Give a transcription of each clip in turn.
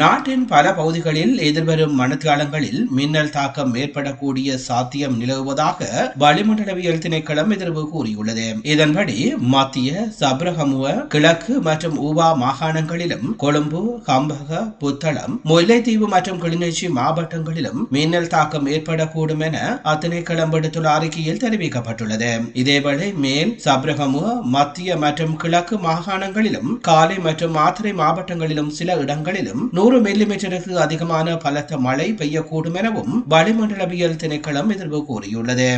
நாட்டின் பல பகுதிகளில் எதிர்வரும் மணித்தியாலங்களில் மின்னல் தாக்கம் ஏற்படக்கூடிய சாத்தியம் நிலவுவதாக வளிமண்டலவியல் திணைக்களம் எதிர்வு கூறியுள்ளது. இதன்படி மத்திய சப்ரகமுவ கிழக்கு மற்றும் ஊவா மாகாணங்களிலும் கொழும்பு கம்பக புத்தளம் முல்லைத்தீவு மற்றும் கிளிநொச்சி மாவட்டங்களிலும் மின்னல் தாக்கம் ஏற்படக்கூடும் என அத்திணைக்களம் விடுத்துள்ள அறிக்கையில் தெரிவிக்கப்பட்டுள்ளது. இதேவேளை மேல் சப்ரஹமுவ மத்திய மற்றும் கிழக்கு மாகாணங்களிலும் காலை மற்றும் மாத்திரை மாவட்டங்களிலும் சில இடங்களிலும் நூறு மில்லிமீட்டருக்கு அதிகமான பலத்த மழை பெய்யக்கூடும் எனவும் வளிமண்டலவியல் திணைக்களம் எதிர்வு கூறியுள்ளது.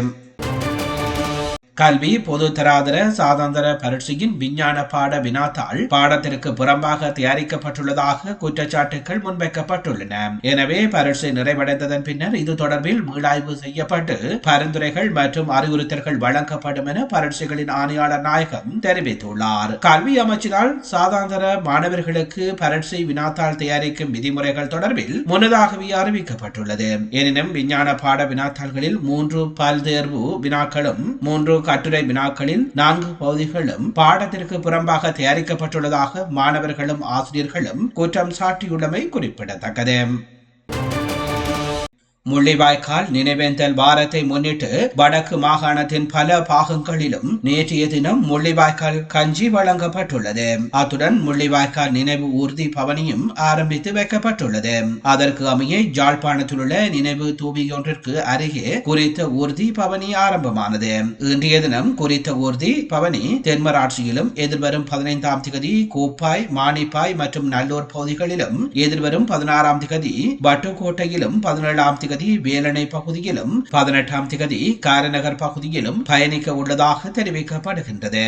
கல்வி பொது தராதர சாதந்திர பரீட்சையின் விஞ்ஞான பாட வினாத்தாள் பாடத்திற்கு புறம்பாக தயாரிக்கப்பட்டுள்ளதாக குற்றச்சாட்டுகள் முன்வைக்கப்பட்டுள்ளன. எனவே பரீட்சை நிறைவடைந்ததன் பின்னர் இது தொடர்பில் மீளாய்வு செய்யப்பட்டு பரிந்துரைகள் மற்றும் அறிவுறுத்தல்கள் வழங்கப்படும் என பரீட்சைகளின் ஆணையாளர் நாயகம் தெரிவித்துள்ளார். கல்வி அமைச்சினால் சாதாந்தர மாணவர்களுக்கு பரீட்சை வினாத்தாள் தயாரிக்கும் விதிமுறைகள் தொடர்பில் முன்னதாகவே அறிவிக்கப்பட்டுள்ளது. எனினும் விஞ்ஞான பாட வினாத்தாள்களில் மூன்று பல்தேர்வு வினாக்களும் மூன்று கட்டுரை வினாக்களில் நான்கு பகுதிகளும் பாடத்திற்கு புறம்பாக தயாரிக்கப்பட்டுள்ளதாக மாணவர்களும் ஆசிரியர்களும் குற்றம் சாட்டியுள்ளமை குறிப்பிடத்தக்கது. முள்ளிவாய்க்கால் நினைவேந்தல் வாரத்தை முன்னிட்டு வடக்கு மாகாணத்தின் பல பாகங்களிலும் நேற்றைய தினம் முள்ளிவாய்க்கால் கஞ்சி வழங்கப்பட்டுள்ளது. அத்துடன் முள்ளிவாய்க்கால் நினைவு ஊர்தி பவனியும் ஆரம்பித்து வைக்கப்பட்டுள்ளது. அதற்கு அமைய ஜாழ்ப்பாணத்தில் உள்ள நினைவு தூவியொன்றிற்கு அருகே குறித்த ஊர்தி பவனி ஆரம்பமானது. இன்றைய தினம் குறித்த ஊர்தி பவனி தென்மராட்சியிலும் எதிர்வரும் பதினைந்தாம் திகதி கோப்பாய் மானிப்பாய் மற்றும் நல்லூர் பகுதிகளிலும் எதிர்வரும் பதினாறாம் திகதி வட்டுக்கோட்டையிலும் பதினேழாம் திகதி திகதி வேலனை பகுதியிலும் பதினெட்டாம் திகதி காரநகர் பகுதியிலும் பயணிக்க உள்ளதாக தெரிவிக்கப்படுகின்றது.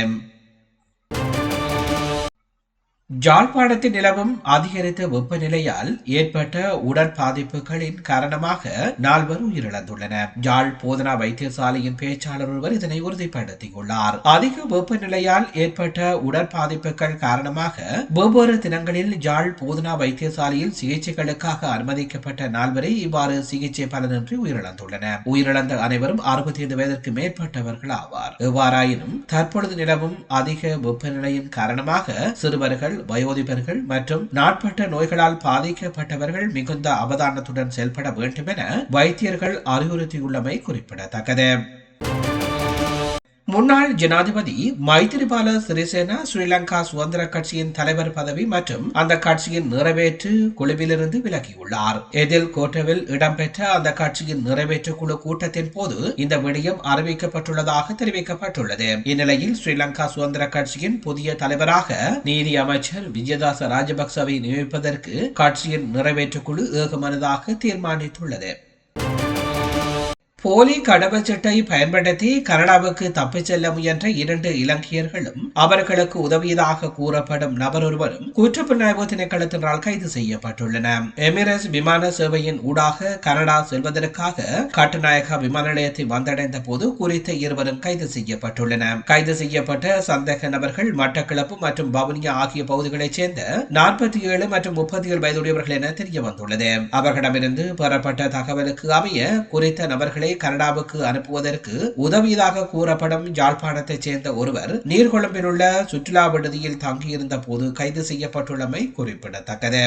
ஜாழ்ப்பாணத்தில் நிலவும் அதிகரித்த வெப்பநிலையால் ஏற்பட்ட உடல் பாதிப்புகளின் காரணமாக நால்வர் உயிரிழந்துள்ளனர். ஜாழ் போதனா வைத்தியசாலையின் பேச்சாளர் ஒருவர் இதனை உறுதிப்படுத்தியுள்ளார். அதிக வெப்பநிலையால் ஏற்பட்ட உடல் பாதிப்புகள் காரணமாக வெவ்வேறு தினங்களில் ஜாழ் போதனா வைத்தியசாலையில் சிகிச்சைகளுக்காக அனுமதிக்கப்பட்ட நால்வரை இவ்வாறு சிகிச்சை பலனின்றி உயிரிழந்துள்ளனர். உயிரிழந்த அனைவரும் அறுபத்தி ஐந்து வயதிற்கு மேற்பட்டவர்கள் ஆவார். எவ்வாறாயினும் தற்பொழுது நிலவும் அதிக வெப்பநிலையின் காரணமாக சிறுவர்கள் வயோதிபர்கள் மற்றும் நாட்பட்ட நோய்களால் பாதிக்கப்பட்டவர்கள் மிகுந்த அவதானத்துடன் செயல்பட வேண்டும் என வைத்தியர்கள் அறிவுறுத்தியுள்ளமை குறிப்பிடத்தக்கது. முன்னாள் ஜனாதிபதி மைத்திரிபால சிறிசேனா ஸ்ரீலங்கா சுதந்திர கட்சியின் தலைவர் பதவி மற்றும் அந்த கட்சியின் நிறைவேற்று குழுவிலிருந்து விலகியுள்ளார். எதில் கோட்டவில் இடம்பெற்ற அந்த கட்சியின் நிறைவேற்று குழு கூட்டத்தின் போது இந்த விடயம் அறிவிக்கப்பட்டுள்ளதாக தெரிவிக்கப்பட்டுள்ளது. இந்நிலையில் ஸ்ரீலங்கா சுதந்திர கட்சியின் புதிய தலைவராக நீதி அமைச்சர் விஜயதாச ராஜபக்சவை நியமிப்பதற்கு கட்சியின் நிறைவேற்று குழு ஏகமனதாக தீர்மானித்துள்ளது. போலி கடவுச்சட்டை பயன்படுத்தி கனடாவுக்கு தப்பிச் செல்ல முயன்ற இரண்டு இலங்கையர்களும் அவர்களுக்கு உதவியதாக கூறப்படும் நபர் ஒருவரும் குற்றப்புலனாய்வு திணைக்களத்தினால் கைது செய்யப்பட்டுள்ளன. எமிரேட்ஸ் விமான சேவையின் ஊடாக கனடா செல்வதற்காக கட்டுநாயகா விமான நிலையத்தை வந்தடைந்த போது குறித்த இருவரும் கைது செய்யப்பட்டுள்ளன. கைது செய்யப்பட்ட சந்தேக நபர்கள் மட்டக்களப்பு மற்றும் பவுனியா ஆகிய பகுதிகளைச் சேர்ந்த நாற்பத்தி ஏழு மற்றும் முப்பத்தி ஏழு வயதுடையவர்கள் என தெரிய வந்துள்ளது அவர்களிடமிருந்து பெறப்பட்ட தகவலுக்கு அமைய குறித்த நபர்களை கனடாவுக்கு அனுப்புவதற்கு உதவியதாக கூறப்படும் யாழ்ப்பாணத்தைச் சேர்ந்த ஒருவர் நீர்கொழும்பில் உள்ள சுற்றுலா விடுதியில் தங்கியிருந்த போது கைது செய்யப்பட்டுள்ளமை குறிப்பிடத்தக்கது.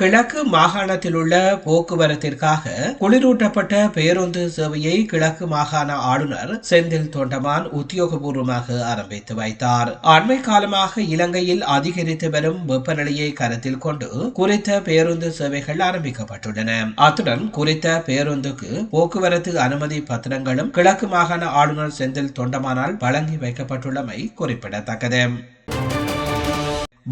கிழக்கு மாகாணத்தில் உள்ள போக்குவரத்திற்காக குளிரூட்டப்பட்ட பேருந்து சேவையை கிழக்கு மாகாண ஆளுநர் செந்தில் தொண்டமான் உத்தியோகபூர்வமாக ஆரம்பித்து வைத்தார். அண்மை காலமாக இலங்கையில் அதிகரித்து வரும் வெப்பநிலையை கருத்தில் கொண்டு குறித்த பேருந்து சேவைகள் ஆரம்பிக்கப்பட்டுள்ளன. அத்துடன் குறித்த பேருந்துக்கு போக்குவரத்து அனுமதி பத்திரங்களும் கிழக்கு மாகாண ஆளுநர் செந்தில் தொண்டமானால் வழங்கி வைக்கப்பட்டுள்ளமை குறிப்பிடத்தக்கது.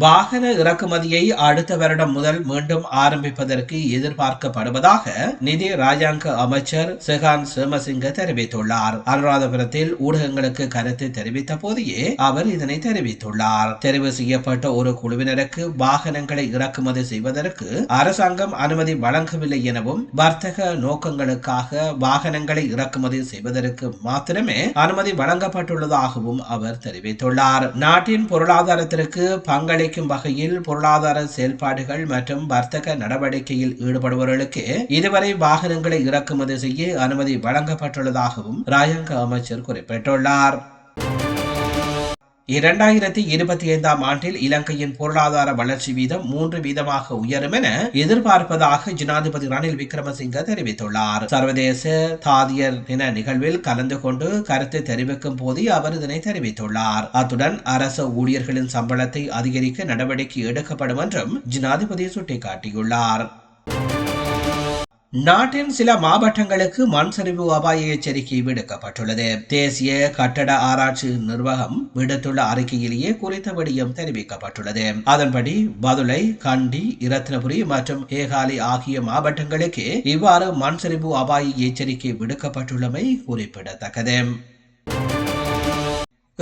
வாகன இறக்குமதியை அடுத்த வருடம் முதல் மீண்டும் ஆரம்பிப்பதற்கு எதிர்பார்க்கப்படுவதாக நிதி ராஜாங்க அமைச்சர் சிகான் சேமசிங்க தெரிவித்துள்ளார். அனுராதபுரத்தில் ஊடகங்களுக்கு கருத்து தெரிவித்த போதே அவர் இதனை தெரிவித்துள்ளார். தெரிவு செய்யப்பட்ட ஒரு குழுவினருக்கு வாகனங்களை இறக்குமதி செய்வதற்கு அரசாங்கம் அனுமதி வழங்கவில்லை எனவும் வர்த்தக நோக்கங்களுக்காக வாகனங்களை இறக்குமதி செய்வதற்கு மாத்திரமே அனுமதி வழங்கப்பட்டுள்ளதாகவும் அவர் தெரிவித்துள்ளார். நாட்டின் பொருளாதாரத்திற்கு பங்களிக்க குறைக்கும் வகையில் பொருளாதார செயல்பாடுகள் மற்றும் வர்த்தக நடவடிக்கையில் ஈடுபடுபவர்களுக்கு இதுவரை வாகனங்களை இறக்குமதி செய்ய அனுமதி வழங்கப்பட்டுள்ளதாகவும் ராயங்க அமைச்சர் குறிப்பிட்டுள்ளார். இரண்டாயிரத்தி இருபத்தி ஐந்தாம் ஆண்டில் இலங்கையின் பொருளாதார வளர்ச்சி வீதம் மூன்று வீதமாக உயரும் என எதிர்பார்ப்பதாக ஜனாதிபதி ரணில் விக்ரமசிங்க தெரிவித்துள்ளார். சர்வதேச தாதியர் தின நிகழ்வில் கலந்து கொண்டு கருத்து தெரிவிக்கும் போது அவர் இதனை தெரிவித்துள்ளார். அத்துடன் அரசு ஊழியர்களின் சம்பளத்தை அதிகரிக்க நடவடிக்கை எடுக்கப்படும் என்றும் ஜனாதிபதி சுட்டிக்காட்டியுள்ளார். நாட்டின் சில மாவட்டங்களுக்கு மண் சரிவு அபாய எச்சரிக்கை விடுக்கப்பட்டுள்ளது. தேசிய கட்டட ஆராய்ச்சி நிர்வாகம் விடுத்துள்ள அறிக்கையிலேயே குறித்த விடயம் தெரிவிக்கப்பட்டுள்ளது. அதன்படி பதுளை கண்டி இரத்னபுரி மற்றும் ஏகாலி ஆகிய மாவட்டங்களுக்கு இவ்வாறு மண் சரிவு அபாய எச்சரிக்கை விடுக்கப்பட்டுள்ளமை குறிப்பிடத்தக்கது.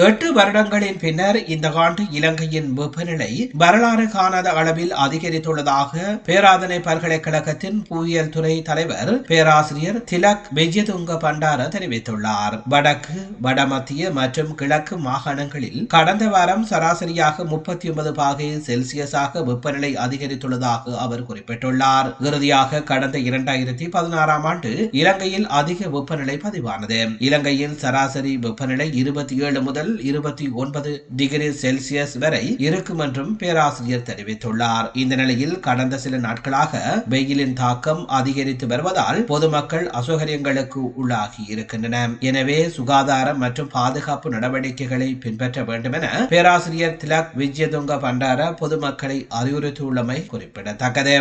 எட்டு வருடங்களின் பின்னர் இந்த ஆண்டு இலங்கையின் வெப்பநிலை வரலாறு காணாத அளவில் அதிகரித்துள்ளதாக பேராதனை பல்கலைக்கழகத்தின் புவியியல் துறை தலைவர் பேராசிரியர் திலக் விஜயதுங்க பண்டார தெரிவித்துள்ளார். வடக்கு வடமத்திய மற்றும் கிழக்கு மாகாணங்களில் கடந்த வாரம் சராசரியாக முப்பத்தி ஒன்பது பாகை செல்சியஸாக வெப்பநிலை அதிகரித்துள்ளதாக அவர் குறிப்பிட்டுள்ளார். இறுதியாக கடந்த இரண்டாயிரத்தி பதினாறாம் ஆண்டு இலங்கையில் அதிக வெப்பநிலை பதிவானது. இலங்கையில் சராசரி வெப்பநிலை இருபத்தி ஏழு முதல் முதல் இருபத்தி ஒன்பது டிகிரி செல்சியஸ் வரை இருக்கும் என்றும் பேராசிரியர் தெரிவித்துள்ளார். இந்த நிலையில் கடந்த சில நாட்களாக வெயிலின் தாக்கம் அதிகரித்து வருவதால் பொதுமக்கள் அசௌகரியங்களுக்கு உள்ளாகி இருக்கின்றன. எனவே சுகாதாரம் மற்றும் பாதுகாப்பு நடவடிக்கைகளை பின்பற்ற வேண்டும் என பேராசிரியர் திலக் விஜயதுங்க பண்டார பொதுமக்களை அறிவுறுத்தியுள்ளமை குறிப்பிடத்தக்கது.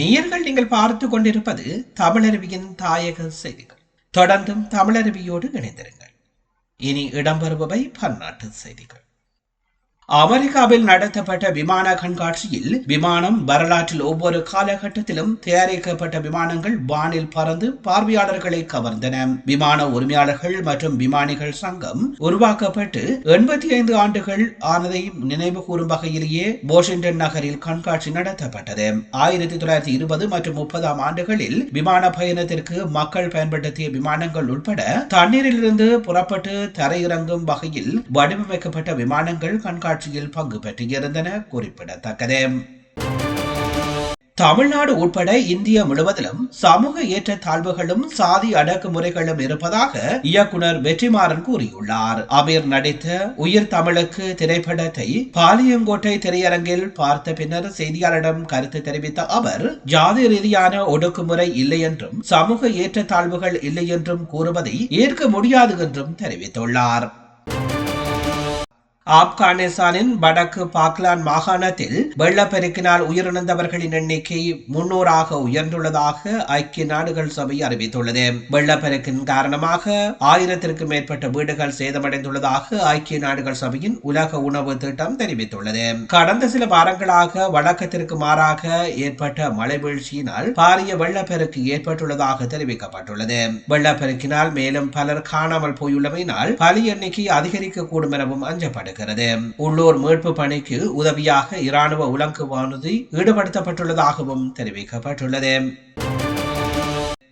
நேர்கள் நீங்கள் பார்த்து கொண்டிருப்பது தமிழருவியின் தாயக செய்திகள். தொடர்ந்தும் தமிழருவியோடு இணைந்திருங்கள். இனி இடம்பெறுபவை பன்னாட்டு செய்திகள். அமெரிக்காவில் நடத்தப்பட்ட விமான கண்காட்சியில் விமானம் வரலாற்றில் ஒவ்வொரு காலகட்டத்திலும் தயாரிக்கப்பட்ட விமானங்கள் வானில் பறந்து பார்வையாளர்களை கவர்ந்தன. விமான உரிமையாளர்கள் மற்றும் விமானிகள் சங்கம் உருவாக்கப்பட்டு எண்பத்தி ஐந்து ஆண்டுகள் ஆனதை நினைவு கூறும் வகையிலேயே வாஷிங்டன் நகரில் கண்காட்சி நடத்தப்பட்டது. ஆயிரத்தி தொள்ளாயிரத்தி இருபது மற்றும் முப்பதாம் ஆண்டுகளில் விமான பயணத்திற்கு மக்கள் பயன்படுத்திய விமானங்கள் உட்பட தண்ணீரிலிருந்து புறப்பட்டு தரையிறங்கும் வகையில் வடிவமைக்கப்பட்ட விமானங்கள் கண்காட்சி கண்காட்சியில் பங்கு பெற்றிருந்தன. குறிப்பிடத்தக்கது. தமிழ்நாடு உட்பட இந்திய முழுவதிலும் சமூக ஏற்ற தாழ்வுகளும் சாதி அடக்குமுறைகளும் இருப்பதாக இயக்குனர் வெற்றிமாறன் கூறியுள்ளார். அமீர் நடித்த உயிர் தமிழுக்கு திரைப்படத்தை பாலியங்கோட்டை திரையரங்கில் பார்த்த பின்னர் செய்தியாளரிடம் கருத்து தெரிவித்த அவர் ஜாதி ரீதியான ஒடுக்குமுறை இல்லை என்றும் சமூக ஏற்ற தாழ்வுகள் இல்லை என்றும் கூறுவதை ஏற்க முடியாது என்றும் தெரிவித்துள்ளார். ஆப்கானிஸ்தானின் வடக்கு பாக்லான் மாகாணத்தில் வெள்ளப்பெருக்கினால் உயிரிழந்தவர்களின் எண்ணிக்கை முன்னூறாக உயர்ந்துள்ளதாக ஐக்கிய நாடுகள் சபை அறிவித்துள்ளது. வெள்ளப்பெருக்கின் காரணமாக ஆயிரத்திற்கும் மேற்பட்ட வீடுகள் சேதமடைந்துள்ளதாக ஐக்கிய நாடுகள் சபையின் உலக உணவு திட்டம் தெரிவித்துள்ளது. கடந்த சில வாரங்களாக வழக்கத்திற்கு மாறாக ஏற்பட்ட மழை வீழ்ச்சியினால் பாரிய வெள்ளப்பெருக்கு ஏற்பட்டுள்ளதாக தெரிவிக்கப்பட்டுள்ளது. வெள்ளப்பெருக்கினால் மேலும் பலர் காணாமல் போயுள்ளமையினால் பலி எண்ணிக்கை அதிகரிக்கக்கூடும் எனவும் அஞ்சப்படுகிறது வருகிறது உள்ளூர் மீட்பு பணிக்கு உதவியாக இராணுவ உலங்கு வானூர்தி ஈடுபடுத்தப்பட்டுள்ளதாகவும் தெரிவிக்கப்பட்டுள்ளது.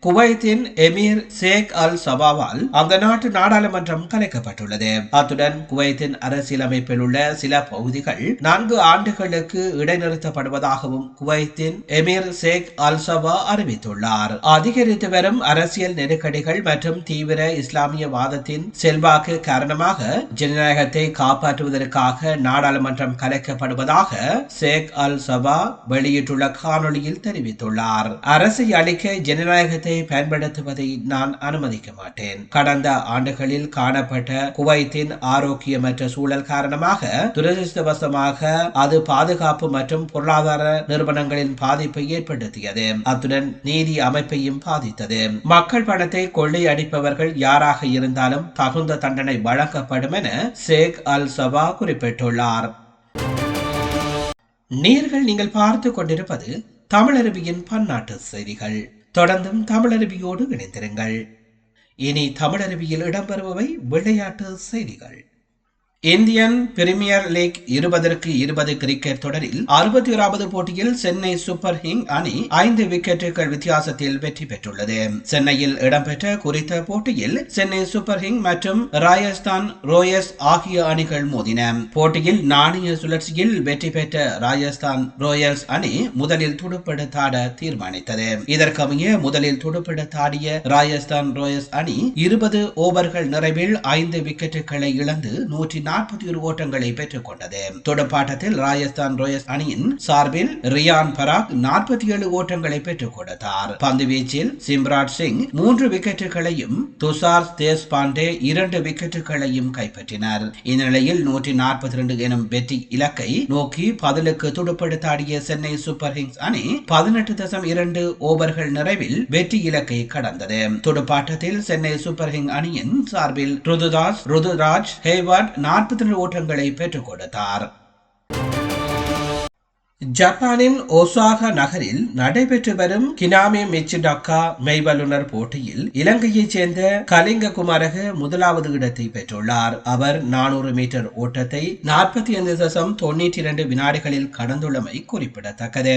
குவைத்தின் எமீர் ஷேக் அல் சபாவால் அந்த நாட்டு நாடாளுமன்றம் கலைக்கப்பட்டுள்ளது. அத்துடன் குவைத்தின் அரசியலமைப்பில் உள்ள சில பகுதிகள் நான்கு ஆண்டுகளுக்கு இடைநிறுத்தப்படுவதாகவும் குவைத்தின் எமீர் ஷேக் அல் சபா அறிவித்துள்ளார். அதிகரித்து வரும் அரசியல் நெருக்கடிகள் மற்றும் தீவிர இஸ்லாமிய வாதத்தின் செல்வாக்கு காரணமாக ஜனநாயகத்தை காப்பாற்றுவதற்காக நாடாளுமன்றம் கலைக்கப்படுவதாக சேக் அல் சபா வெளியிட்டுள்ள காணொலியில் தெரிவித்துள்ளார். அரசை அளிக்க ஜனநாயகத்தை ஆயுதத்தை பயன்படுத்துவதை நான் அனுமதிக்க மாட்டேன். கடந்த ஆண்டுகளில் காணப்பட்ட குவைத்தின் ஆரோக்கியமற்ற சூழல் காரணமாக துரதிருஷ்டவசமாக அது பாதுகாப்பு மற்றும் பொருளாதார நிறுவனங்களின் பாதிப்பை ஏற்படுத்தியது. அத்துடன் நீதி அமைப்பையும் பாதித்தது. மக்கள் பணத்தை கொள்ளை அடிப்பவர்கள் யாராக இருந்தாலும் தகுந்த தண்டனை வழங்கப்படும் என ஷேக் அல் சபா குறிப்பிட்டுள்ளார். நீர்கள் நீங்கள் பார்த்து கொண்டிருப்பது தமிழருவியின் பன்னாட்டு செய்திகள். தொடர்ந்தும் தமிழருவியோடு இணைந்திருங்கள். இனி தமிழருவியில் இடம்பெறுபவை விளையாட்டு செய்திகள். இந்தியன் பிரீமியர் லீக் இருபதற்கு இருபது கிரிக்கெட் தொடரில் அறுபத்தி ஓராவது போட்டியில் சென்னை சூப்பர் கிங் அணி ஐந்து விக்கெட்டுகள் வித்தியாசத்தில் வெற்றி பெற்றுள்ளது. சென்னையில் இடம்பெற்ற குறித்த போட்டியில் சென்னை சூப்பர் கிங் மற்றும் ராஜஸ்தான் ரோயஸ் ஆகிய அணிகள் மோதின. போட்டியில் நாணய சுழற்சியில் வெற்றி பெற்ற ராஜஸ்தான் ரோயல்ஸ் அணி முதலில் துடுப்பெடுத்தாட தீர்மானித்தது. இதற்கமைய முதலில் துடுப்பெடுத்தாடிய ராஜஸ்தான் ரோயல்ஸ் அணி இருபது ஓவர்கள் நிறைவில் ஐந்து விக்கெட்டுகளை இழந்து நூற்றி நாற்பத்தி ஒரு ஓட்டங்களை பெற்றுக் கொண்டது. துடுப்பாட்டத்தில் ராஜஸ்தான் ராயல்ஸ் அணியின் சார்பில் ரியான் பராக் நாற்பத்தி ஏழு ஓட்டங்களை பெற்றுக் கொடுத்தார். பந்து வீச்சில் சிம்ராட் சிங் மூன்று விக்கெட்டுகளையும் துஷார் தேஷ்பாண்டே இரண்டு விக்கெட்டுகளையும் கைப்பற்றினர். இந்நிலையில் நூற்றி நாற்பத்தி இரண்டு எனும் வெற்றி இலக்கை நோக்கி பதிலுக்கு துடுப்படுத்தாடிய சென்னை சூப்பர் கிங்ஸ் அணி பதினெட்டு தசம் இரண்டு ஓவர்கள் நிறைவில் வெற்றி இலக்கை கடந்தது. துடுப்பாட்டத்தில் சென்னை சூப்பர் கிங் அணியின் சார்பில் ருதுதாஸ் ருதுராஜ் ஹேவர்ட் நாற்பத்தி ரெண்டு ஓட்டங்களை பெற்றுக் கொடுத்தார். ஜப்பானின் ஒசாகா நகரில் நடைபெற்று வரும் கினாமி மிச்சிடக்கா மெய்வல்லுனர் போட்டியில் இலங்கையைச் சேர்ந்த கலிங்க குமாரக முதலாவது இடத்தை பெற்றுள்ளார். அவர் நானூறு மீட்டர் ஓட்டத்தை நாற்பத்தி ஐந்து தசம் தொன்னூற்றி இரண்டு வினாடிகளில் கடந்துள்ளமை குறிப்பிடத்தக்கது.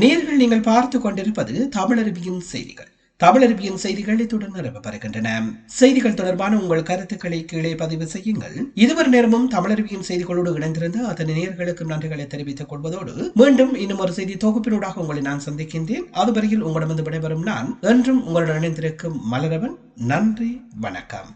நேர்கள் நீங்கள் பார்த்துக் கொண்டிருப்பது தமிழருவியின் செய்திகள். தமிழறிவியல் செய்திகள் இத்துடன் நிறைவு பெறுகின்றன. செய்திகள் தொடர்பான உங்கள் கருத்துக்களை கீழே பதிவு செய்யுங்கள். இதுவரை நேரமும் தமிழறிவியல் செய்திகளோடு இணைந்திருந்த அத்தனை நேர்களுக்கும் நன்றிகளை தெரிவித்துக் கொள்வதோடு மீண்டும் இன்னும் ஒரு செய்தி தொகுப்பினூடாக உங்களை நான் சந்திக்கின்றேன். அதுவரையில் உங்களிடமிருந்து விடைபெறும் நான் என்றும் உங்களுடன் இணைந்திருக்கும் மலரவன். நன்றி வணக்கம்.